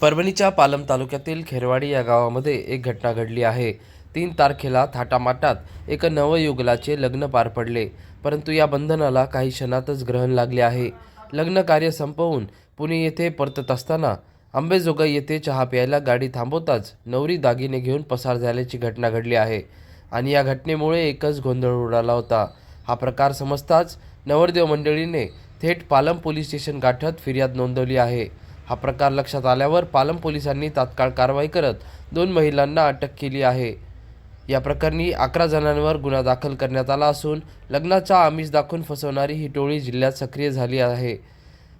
परभणीच्या पालम तालुक्यातील खेरवाडी या गावामध्ये एक घटना घडली आहे. तीन तारखेला थाटामाटात एका नवयुगलाचे लग्न पार पडले. परंतु या बंधनाला काही क्षणातच ग्रहण लागले आहे. लग्न कार्य संपवून पुणे येथे परतत असताना आंबेजोगाई येथे चहा प्यायला गाडी थांबवताच नवरी दागिने घेऊन पसार झाल्याची घटना घडली आहे आणि या घटनेमुळे एकच गोंधळ उडाला होता. हा प्रकार समजताच नवरदेव मंडळीने थेट पालम पोलीस स्टेशन गाठत फिर्याद नोंदवली आहे. हा प्रकार लक्षात आल्यावर पालम पोलिसांनी तात्काळ कारवाई करत दोन महिलांना अटक केली आहे. या प्रकरणी अकरा जणांवर गुन्हा दाखल करण्यात आला असून लग्नाचा आमिष दाखवून फसवणारी ही टोळी जिल्ह्यात सक्रिय झाली आहे.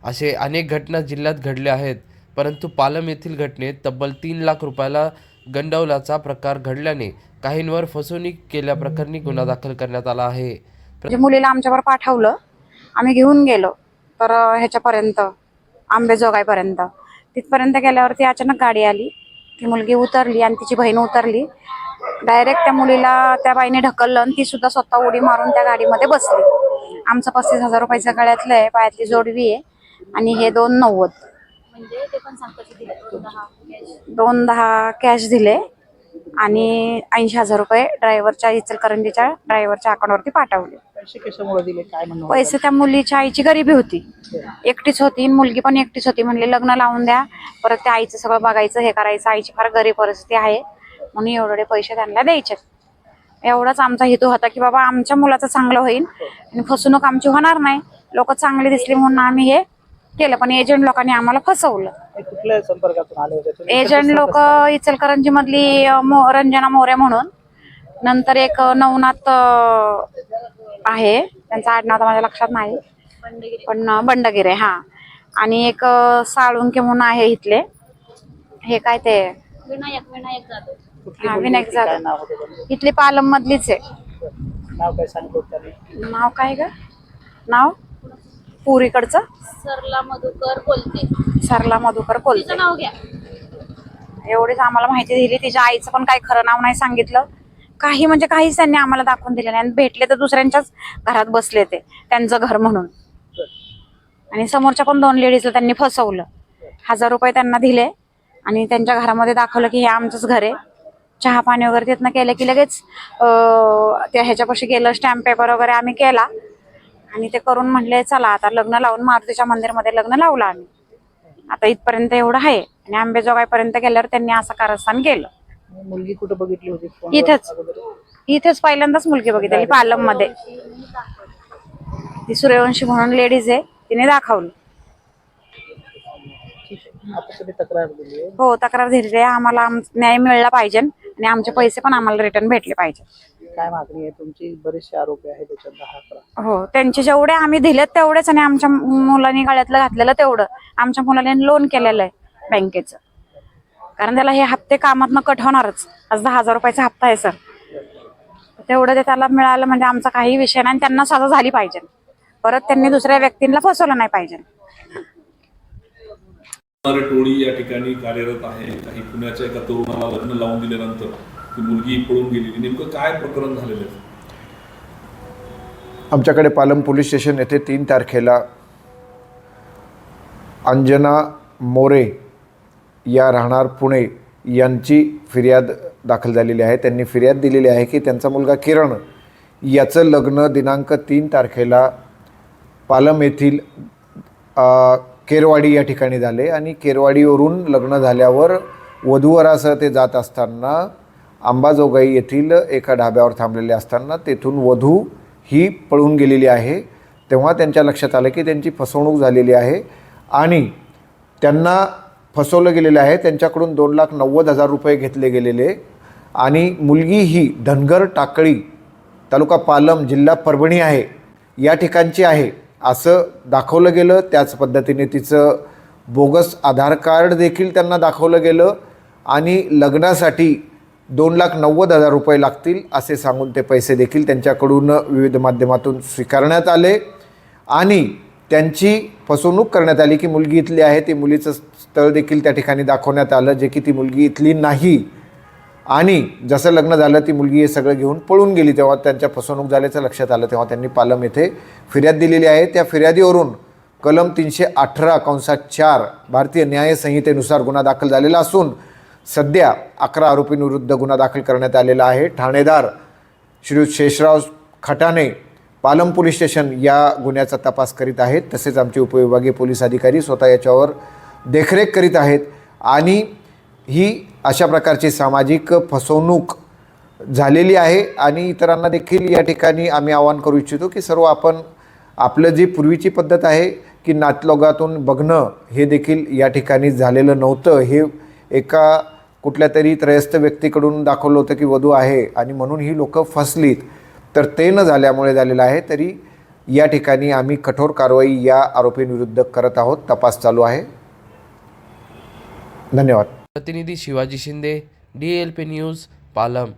असे अनेक घटना जिल्ह्यात घडल्या आहेत परंतु पालम येथील घटनेत तब्बल तीन लाख रुपयाला गंडवल्याचा प्रकार घडल्याने काहींवर फसवणूक केल्याप्रकरणी गुन्हा दाखल करण्यात आला आहे. मुलीला आमच्यावर पाठवलं आम्ही घेऊन गेलो तर ह्याच्यापर्यंत आंबेजोगाईपर्यंत तिथपर्यंत गेल्यावरती अचानक गाडी आली. ती मुलगी उतरली आणि तिची बहीण उतरली. डायरेक्ट त्या मुलीला त्या बाईने ढकललं आणि ती सुद्धा स्वतः उडी मारून त्या गाडीमध्ये बसली. आमचं पस्तीस हजार रुपयाच्या गळ्यातलं आहे पायातली जोडवी आहे आणि हे दोन नव्वद. म्हणजे. दोन दहा कॅश दिले. आणि ऐंशी हजार रुपये ड्रायव्हरच्या इचलकरंजीच्या ड्रायव्हरच्या अकाउंटवरती पाठवले. पैसे कशामुळे दिले? काय म्हणणं पैसे त्या मुलीच्या आईची गरिबी होती. एकटीच होती मुलगी पण एकटीच होती. म्हणले लग्न लावून द्या. परत त्या आईचं सगळं बघायचं हे करायचं. आईची फार गरीब परिस्थिती आहे. म्हणून एवढे पैसे त्यांना द्यायचे. एवढाच आमचा हेतू होता की बाबा आमच्या मुलाचं चांगलं होईल आणि फसवणूक आमची होणार नाही. लोक चांगली दिसली म्हणून आम्ही हे केलं. पण एजंट लोकांनी आम्हाला फसवलं. कुठल्या संपर्कातून आले होते? तुम्ही? एजंट लोक इचलकरंजी मधली रंजना मोरे म्हणून. नंतर एक नवनाथ अं, आहे. त्यांचं आडनाव आता माझ्या लक्षात नाही. पण अं, बंडगिरे हा. आणि एक अं, साळुंके म्हणून आहे इथले. हे काय ते? विनायक विनायक जाधव. कुठली हा, मुलगी विनायक होती? काय जाधव. नाव होतं त्यांचं? इथली पालम मधलीच आहे. नाव काय सांगतो त्यांनी नाव काय ग? नाव? पुरीकडचं? सरला मधुकर बोलते सरला मधुकर कोलते. तिचं नाव घ्या. एवढीच आम्हाला माहिती दिली. तिच्या आईचं पण काही खरं नाव नाही सांगितलं. काही म्हणजे काहीच त्यांनी आम्हाला दाखवून दिलं नाही. आणि भेटले तर दुसऱ्यांच्याच घरात बसले ते. त्यांचं घर म्हणून. आणि समोरच्या पण दोन लेडीजला त्यांनी फसवलं. हजार रुपये त्यांना दिले. आणि त्यांच्या घरामध्ये दाखवलं की हे आमचंच घर आहे. चहा पाणी वगैरे तिथनं केलं की लगेच अं, त्या ह्याच्यापाशी गेलं स्टॅम्प पेपर वगैरे आम्ही केला. आणि ते करून म्हणले चला आता लग्न लावून मारुतीच्या मंदिरमध्ये लग्न लावलं आम्ही. आता इथपर्यंत एवढं आहे. आणि आंबेजोगाईपर्यंत गेल्यावर त्यांनी असं कारस्थान केलं. मुलगी कुठं बघितली होती इथेच? इथेच पहिल्यांदाच मुलगी बघितली पालममध्ये ती सूर्यवंशी म्हणून लेडीज आहे तिने दाखवली. हो तक्रार दिली आहे. आम्हाला आम- न्याय मिळला पाहिजे आणि आमचे पैसे पण आम्हाला रिटर्न भेटले पाहिजे. काय मागणी आहे? तुमची बरेचसे आरोपी आहेत त्याच्यात दहा अकरा हो त्यांचे जेवढे आम्ही दिलेत तेवढेच आणि आमच्या मुलांनी गळ्यातलं घातलेलं तेवढं. आमच्या मुलाने लोन केलेलं आहे बँकेचं. कारण त्याला हे हप्ते कामातनं कट होणारच. आज दहा हजार रुपयाचा हप्ता आहे सर. तेवढं ते त्याला मिळालं म्हणजे आमचा काही विषय नाही आणि त्यांना सजा झाली पाहिजे. परत त्यांनी दुसऱ्या व्यक्तींना फसवलं नाही पाहिजे. टोळी या ठिकाणी कार्यरत आहे. काही पुण्याच्या एका तरुणाला लग्न लावून दिल्यानंतर ती मुलगी पळून गेलेली नेमकं काय प्रकरण झालेलं आहे? आमच्याकडे पालम पोलीस स्टेशन येथे तीन तारखेला अंजना मोरे या राहणार पुणे यांची फिर्याद दाखल झालेली आहे. त्यांनी फिर्याद दिलेली आहे की त्यांचा मुलगा किरण याचं लग्न दिनांक तीन तारखेला पालम येथील केरवाडी या ठिकाणी झाले आणि केरवाडीवरून लग्न झाल्यावर वधूवरासह ते जात असताना अंबाजोगाई येथील एका ढाब्यावर थांबलेले असताना तेथून वधू ही पळून गेलेली आहे. तेव्हा त्यांच्या लक्षात आलं की त्यांची फसवणूक झालेली आहे आणि त्यांना फसवलं गेलेलं आहे. त्यांच्याकडून दोन लाख नव्वद हजार रुपये घेतले गेलेले आणि मुलगी ही धनगर टाकळी तालुका पालम जिल्हा परभणी आहे. या ठिकाणची आहे असं दाखवलं गेलं. त्याच पद्धतीने तिचं बोगस आधार कार्ड देखील त्यांना दाखवलं गेलं आणि लग्नासाठी दोन लाख नव्वद हजार रुपये लागतील असे सांगून ते पैसे देखील त्यांच्याकडून विविध माध्यमातून स्वीकारण्यात आले. आणि त्यांची फसवणूक करण्यात आली की मुलगी इथली आहे ती मुलीचं स्थळ देखील त्या ठिकाणी दाखवण्यात आलं जे की ती मुलगी इथली नाही. आणि जसं लग्न झालं ती मुलगी हे सगळं घेऊन पळून गेली तेव्हा त्यांच्या फसवणूक झाल्याचं लक्षात आलं तेव्हा त्यांनी पालम येथे फिर्याद दिलेली आहे. त्या फिर्यादीवरून कलम तीनशे अठरा कंसात चार भारतीय न्यायसंहितेनुसार गुन्हा दाखल झालेला असून सध्या अकरा आरोपींविरुद्ध गुन्हा दाखल करण्यात आलेला आहे. ठाणेदार श्री शेषराव खटाणे पालम पोलीस स्टेशन या गुन्ह्याचा तपास करीत आहेत. तसेच आमचे उपविभागीय पोलीस अधिकारी स्वतः याच्यावर देखरेख करीत आहेत. आणि ही अशा प्रकारची सामाजिक फसवणूक झालेली आहे आणि इतरांना देखील या ठिकाणी आम्ही आवाहन करू इच्छितो की सर्व आपण आपलं जी पूर्वीची पद्धत आहे की नातलोगातून बघणं हे देखील या ठिकाणी झालेलं नव्हतं. हे एका कुठल्या तरी त्रयस्थ व्यक्तीकडून दाखवलं होतं की वधू आहे आणि म्हणून ही लोकं फसलीत. तर ते न झाल्यामुळे झालेलं आहे तरी या ठिकाणी आम्ही कठोर कारवाई या आरोपींविरुद्ध करत आहोत. तपास चालू आहे. धन्यवाद. प्रतिनिधी Shivaji Shinde D L P news Palam.